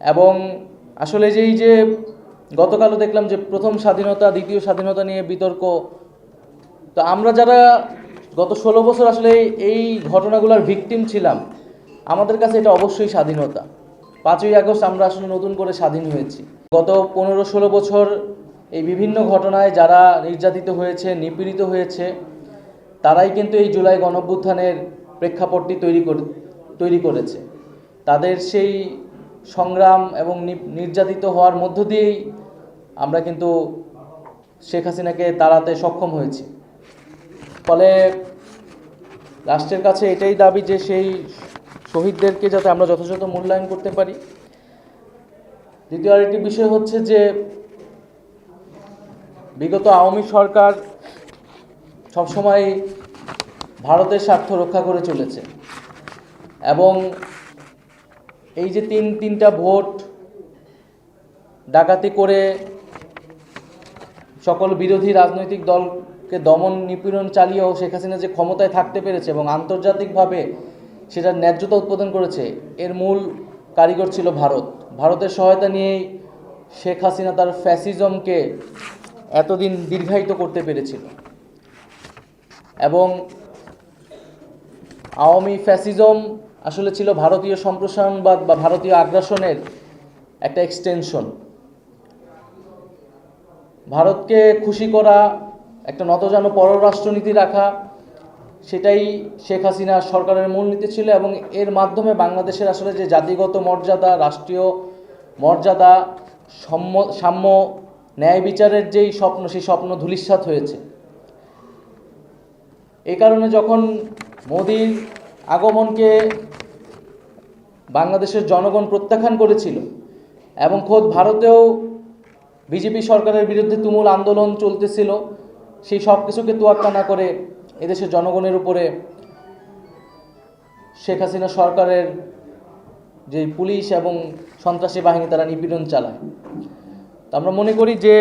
এবং আসলে যেই যে গতকালও দেখলাম যে প্রথম স্বাধীনতা, দ্বিতীয় স্বাধীনতা নিয়ে বিতর্ক, তো আমরা যারা গত ষোলো বছর আসলে এই ঘটনাগুলোর ভিকটিম ছিলাম, আমাদের কাছে এটা অবশ্যই স্বাধীনতা। পাঁচই আগস্ট আমরা আসলে নতুন করে স্বাধীন হয়েছি। গত পনেরো ষোলো বছর এই বিভিন্ন ঘটনায় যারা নির্যাতিত হয়েছে, নিপীড়িত হয়েছে, তারাই কিন্তু এই জুলাই গণঅভ্যুত্থানের প্রেক্ষাপটটি তৈরি করে, তৈরি করেছে। তাদের সেই সংগ্রাম এবং নির্যাতিত হওয়ার মধ্য দিয়েই আমরা কিন্তু শেখ হাসিনাকে তাড়াতে সক্ষম হয়েছি। ফলে রাষ্ট্রের কাছে এটাই দাবি যে সেই শহীদদেরকে যাতে আমরা যথাযথ মূল্যায়ন করতে পারি। দ্বিতীয় আরেকটি বিষয় হচ্ছে যে বিগত আওয়ামী সরকার সবসময় ভারতের স্বার্থ রক্ষা করে চলেছে এবং এই যে তিন, তিনটা ভোট ডাকাতি করে সকল বিরোধী রাজনৈতিক দলকে দমন নিপীড়ন চালিয়েও শেখ হাসিনা যে ক্ষমতায় থাকতে পেরেছে এবং আন্তর্জাতিকভাবে সেটার ন্যায্যতা উৎপাদন করেছে, এর মূল কারিগর ছিল ভারত। ভারতের সহায়তা নিয়েই শেখ হাসিনা তার ফ্যাসিজমকে এতদিন দীর্ঘায়িত করতে পেরেছিল। এবং আওয়ামী ফ্যাসিজম আসলে ছিল ভারতীয় সম্প্রসারণবাদ বা ভারতীয় আগ্রাসনের একটা এক্সটেনশন ভারতকে খুশি করা, একটা নতজানো পররাষ্ট্রনীতি রাখা, সেটাই শেখ হাসিনা সরকারের মূলনীতি ছিল এবং এর মাধ্যমে বাংলাদেশের আসলে যে জাতিগত মর্যাদা, রাষ্ট্রীয় মর্যাদা সম্য সাম্য ন্যায় বিচারের যেই স্বপ্ন, সেই স্বপ্ন ধূলিসাৎ হয়েছে। এই কারণে যখন মোদির আগমনকে বাংলাদেশের জনগণ প্রত্যাখ্যান করেছিল এবং খোদ ভারতেও বিজেপি সরকারের বিরুদ্ধে তুমুল আন্দোলন চলতেছিল, সেই সব কিছুকে তোয়াক্কা না করে এদেশের জনগণের উপরে শেখ হাসিনা সরকারের যে পুলিশ এবং সন্ত্রাসী বাহিনী তারা নিপীড়ন চালায়। তো আমরা মনে করি যে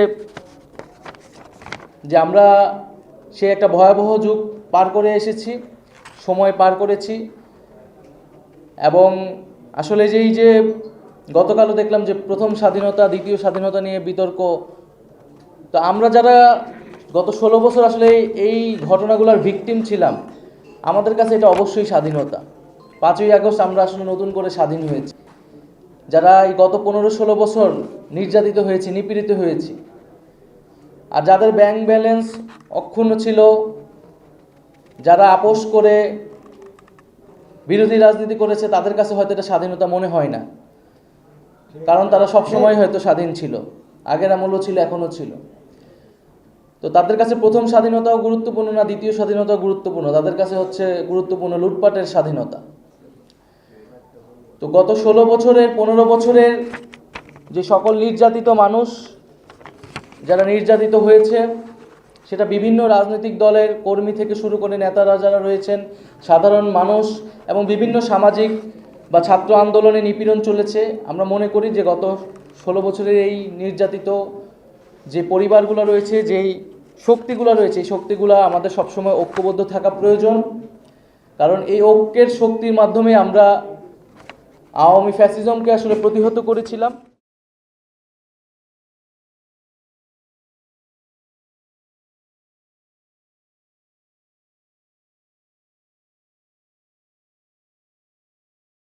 যে আমরা সে একটা ভয়াবহ যুগ পার করে এসেছি। সময় পার করেছি। এবং আসলে যেই যে গতকালও দেখলাম যে প্রথম স্বাধীনতা, দ্বিতীয় স্বাধীনতা নিয়ে বিতর্ক, তো আমরা যারা গত ষোলো বছর আসলে এই ঘটনাগুলোর ভিকটিম ছিলাম, আমাদের কাছে এটা অবশ্যই স্বাধীনতা। পাঁচই আগস্ট আমরা আসলে নতুন করে স্বাধীন হয়েছি। যারা এই গত পনেরো ষোলো বছর নির্যাতিত হয়েছি, নিপীড়িত হয়েছি, আর যাদের ব্যাংক ব্যালেন্স অক্ষুণ্ণ ছিল যারা আপোষ করে বিরোধী রাজনীতি করেছে, তাদের কাছে হয়তো এটা স্বাধীনতা মনে হয় না। কারণ তারা সবসময় হয়তো স্বাধীন ছিল। আগের আমলও ছিল, এখনও ছিল। তো তাদের কাছে প্রথম স্বাধীনতাও গুরুত্বপূর্ণ না দ্বিতীয় স্বাধীনতাও গুরুত্বপূর্ণ? তাদের কাছে হচ্ছে গুরুত্বপূর্ণ লুটপাটের স্বাধীনতা। তো গত ষোলো বছরের, পনেরো বছরের যে সকল নির্যাতিত মানুষ, যারা নির্যাতিত হয়েছে সেটা বিভিন্ন রাজনৈতিক দলের কর্মী থেকে শুরু করে নেতারা যারা রয়েছেন, সাধারণ মানুষ এবং বিভিন্ন সামাজিক বা ছাত্র আন্দোলনে নিপীড়ন চলেছে। আমরা মনে করি যে গত ষোলো বছরের এই নির্যাতিত যে পরিবারগুলো রয়েছে, যেই শক্তিগুলো রয়েছে, এই শক্তিগুলো আমাদের সবসময় ঐক্যবদ্ধ থাকা প্রয়োজন। কারণ এই ঐক্যের শক্তির মাধ্যমে আমরা আওয়ামী ফ্যাসিজমকে আসলে প্রতিহত করেছিলাম।